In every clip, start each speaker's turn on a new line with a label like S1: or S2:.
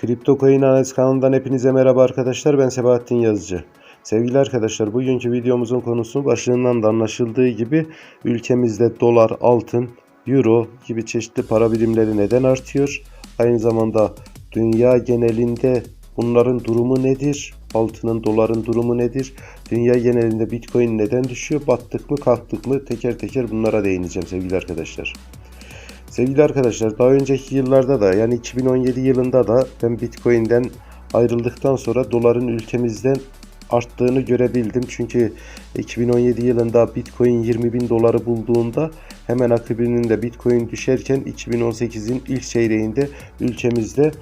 S1: Kripto Coin Analiz kanalından hepinize merhaba arkadaşlar. Ben Sebahattin Yazıcı. Sevgili arkadaşlar bugünkü videomuzun konusu başlığından da anlaşıldığı gibi ülkemizde dolar, altın, euro gibi çeşitli para birimleri neden artıyor? Aynı zamanda dünya genelinde bunların durumu nedir? Altının, doların durumu nedir? Dünya genelinde bitcoin neden düşüyor? Battık mı, kalktık mı? Teker teker bunlara değineceğim sevgili arkadaşlar. Sevgili arkadaşlar daha önceki yıllarda da yani 2017 yılında da ben Bitcoin'den ayrıldıktan sonra doların ülkemizden arttığını görebildim. Çünkü 2017 yılında Bitcoin 20 bin doları bulduğunda hemen akabininde Bitcoin düşerken 2018'in ilk çeyreğinde ülkemizde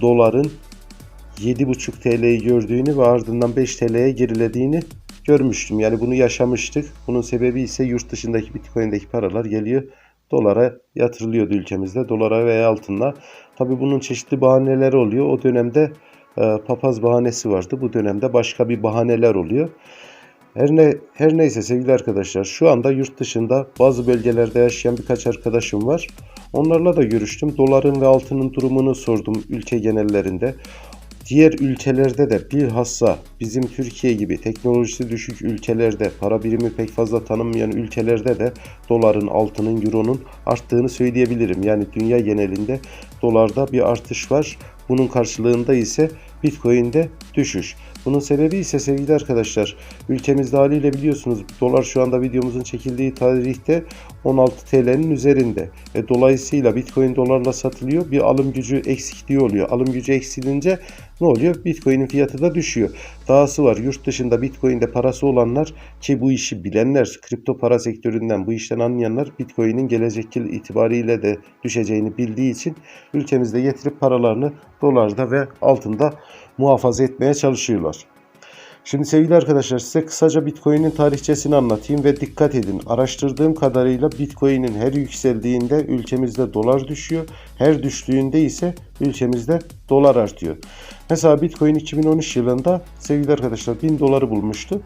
S1: doların 7,5 TL'yi gördüğünü ve ardından 5 TL'ye gerilediğini görmüştüm. Yani bunu yaşamıştık. Bunun sebebi ise yurt dışındaki Bitcoin'deki paralar geliyor dolara yatırılıyordu ülkemizde. Dolara veya altına. Tabi bunun çeşitli bahaneleri oluyor. O dönemde e, papaz bahanesi vardı. Bu dönemde başka bir bahaneler oluyor. Her, ne, her neyse sevgili arkadaşlar şu anda yurt dışında bazı bölgelerde yaşayan birkaç arkadaşım var. Onlarla da görüştüm. Doların ve altının durumunu sordum ülke genellerinde. Diğer ülkelerde de bilhassa bizim Türkiye gibi teknolojisi düşük ülkelerde para birimi pek fazla tanınmayan ülkelerde de doların, altının, euronun arttığını söyleyebilirim. Yani dünya genelinde dolarda bir artış var. Bunun karşılığında ise Bitcoin'de düşüş. Bunun sebebi ise sevgili arkadaşlar ülkemizde haliyle biliyorsunuz dolar şu anda videomuzun çekildiği tarihte 16 TL'nin üzerinde. E, dolayısıyla Bitcoin dolarla satılıyor. Bir alım gücü eksikliği oluyor. Alım gücü eksilince ne oluyor? Bitcoin'in fiyatı da düşüyor. Dahası var yurt dışında Bitcoin'de parası olanlar ki bu işi bilenler, kripto para sektöründen bu işten anlayanlar Bitcoin'in gelecek yıl itibariyle de düşeceğini bildiği için ülkemizde getirip paralarını dolarda ve altında muhafaza etmeye çalışıyorlar. Şimdi sevgili arkadaşlar size kısaca Bitcoin'in tarihçesini anlatayım ve dikkat edin. Araştırdığım kadarıyla Bitcoin'in her yükseldiğinde ülkemizde dolar düşüyor. Her düştüğünde ise ülkemizde dolar artıyor. Mesela Bitcoin 2013 yılında sevgili arkadaşlar 1000 doları bulmuştu.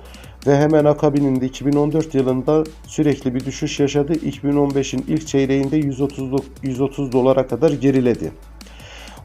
S1: Ve hemen akabininde 2014 yılında sürekli bir düşüş yaşadı. 2015'in ilk çeyreğinde 130, 130 dolara kadar geriledi.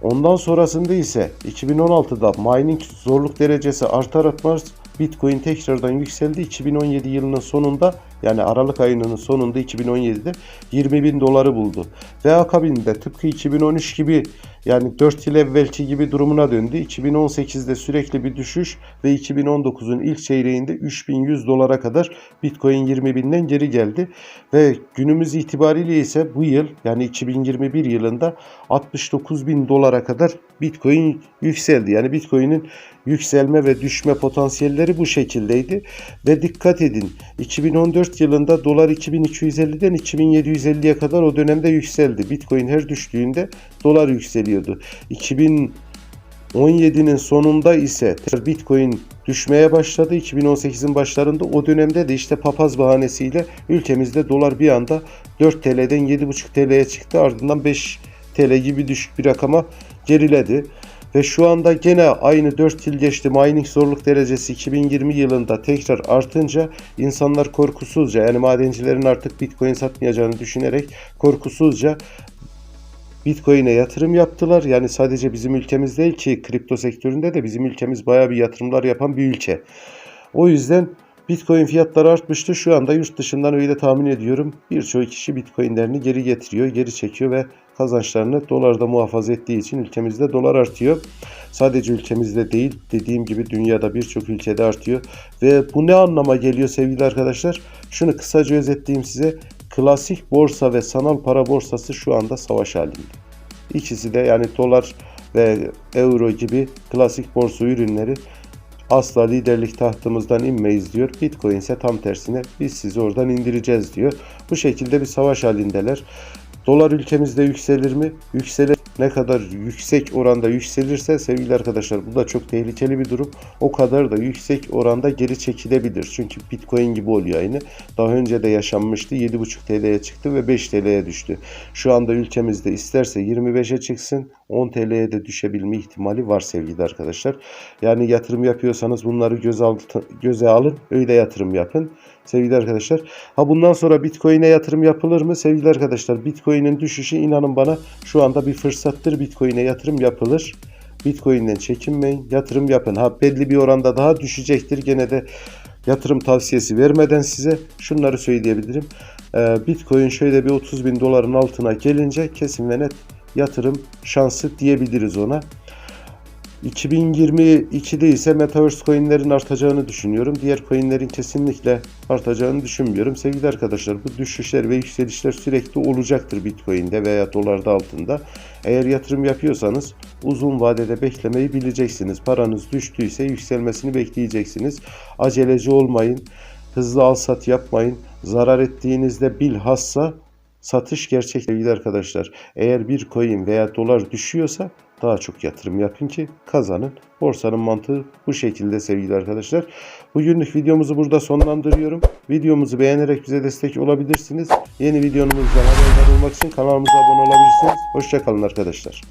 S1: Ondan sonrasında ise 2016'da mining zorluk derecesi artar artmaz Bitcoin tekrardan yükseldi. 2017 yılının sonunda yani Aralık ayının sonunda 2017'de 20 bin doları buldu. Ve akabinde tıpkı 2013 gibi yani 4 yıl evvelki gibi durumuna döndü. 2018'de sürekli bir düşüş ve 2019'un ilk çeyreğinde 3100 dolara kadar Bitcoin 20 binden geri geldi. Ve günümüz itibariyle ise bu yıl yani 2021 yılında 69 bin dolara kadar Bitcoin yükseldi. Yani Bitcoin'in yükselme ve düşme potansiyelleri bu şekildeydi. Ve dikkat edin 2014 yılında dolar 2250'den 2750'ye kadar o dönemde yükseldi. Bitcoin her düştüğünde dolar yükseliyordu. 2017'nin sonunda ise Bitcoin düşmeye başladı. 2018'in başlarında o dönemde de işte papaz bahanesiyle ülkemizde dolar bir anda 4 TL'den 7,5 TL'ye çıktı. Ardından 5 TL gibi düşük bir rakama geriledi. Ve şu anda gene aynı 4 yıl geçti mining zorluk derecesi 2020 yılında tekrar artınca insanlar korkusuzca yani madencilerin artık bitcoin satmayacağını düşünerek korkusuzca Bitcoin'e yatırım yaptılar. Yani sadece bizim ülkemiz değil ki kripto sektöründe de bizim ülkemiz baya bir yatırımlar yapan bir ülke. O yüzden Bitcoin fiyatları artmıştı. Şu anda yurt dışından öyle tahmin ediyorum. Birçok kişi Bitcoin'lerini geri getiriyor, geri çekiyor ve kazançlarını dolarda muhafaza ettiği için ülkemizde dolar artıyor. Sadece ülkemizde değil dediğim gibi dünyada birçok ülkede artıyor. Ve bu ne anlama geliyor sevgili arkadaşlar? Şunu kısaca özetleyeyim size. Klasik borsa ve sanal para borsası şu anda savaş halinde. İkisi de yani dolar ve euro gibi klasik borsa ürünleri asla liderlik tahtımızdan inmeyiz diyor. Bitcoin ise tam tersine biz sizi oradan indireceğiz diyor. Bu şekilde bir savaş halindeler. Dolar ülkemizde yükselir mi? Yükselir. Ne kadar yüksek oranda yükselirse sevgili arkadaşlar bu da çok tehlikeli bir durum. O kadar da yüksek oranda geri çekilebilir. Çünkü Bitcoin gibi oluyor aynı. Daha önce de yaşanmıştı. 7,5 TL'ye çıktı ve 5 TL'ye düştü. Şu anda ülkemizde isterse 25'e çıksın 10 TL'ye de düşebilme ihtimali var sevgili arkadaşlar. Yani yatırım yapıyorsanız bunları göze, altı, göze alın. Öyle yatırım yapın sevgili arkadaşlar. Ha bundan sonra Bitcoin'e yatırım yapılır mı? Sevgili arkadaşlar Bitcoin'in düşüşü inanın bana şu anda bir fırsattır. Bitcoin'e yatırım yapılır. Bitcoin'den çekinmeyin. Yatırım yapın. Ha belli bir oranda daha düşecektir. Gene de yatırım tavsiyesi vermeden size şunları söyleyebilirim. Ee, Bitcoin şöyle bir 30 bin doların altına gelince kesin ve net yatırım şansı diyebiliriz ona. 2022'de ise Metaverse coinlerin artacağını düşünüyorum. Diğer coinlerin kesinlikle artacağını düşünmüyorum. Sevgili arkadaşlar bu düşüşler ve yükselişler sürekli olacaktır Bitcoin'de veya dolarda altında. Eğer yatırım yapıyorsanız uzun vadede beklemeyi bileceksiniz. Paranız düştüyse yükselmesini bekleyeceksiniz. Aceleci olmayın. Hızlı al sat yapmayın. Zarar ettiğinizde bilhassa satış gerçek arkadaşlar. Eğer bir coin veya dolar düşüyorsa daha çok yatırım yapın ki kazanın. Borsanın mantığı bu şekilde sevgili arkadaşlar. Bugünlük videomuzu burada sonlandırıyorum. Videomuzu beğenerek bize destek olabilirsiniz. Yeni videomuzdan haberdar olmak için kanalımıza abone olabilirsiniz. Hoşçakalın arkadaşlar.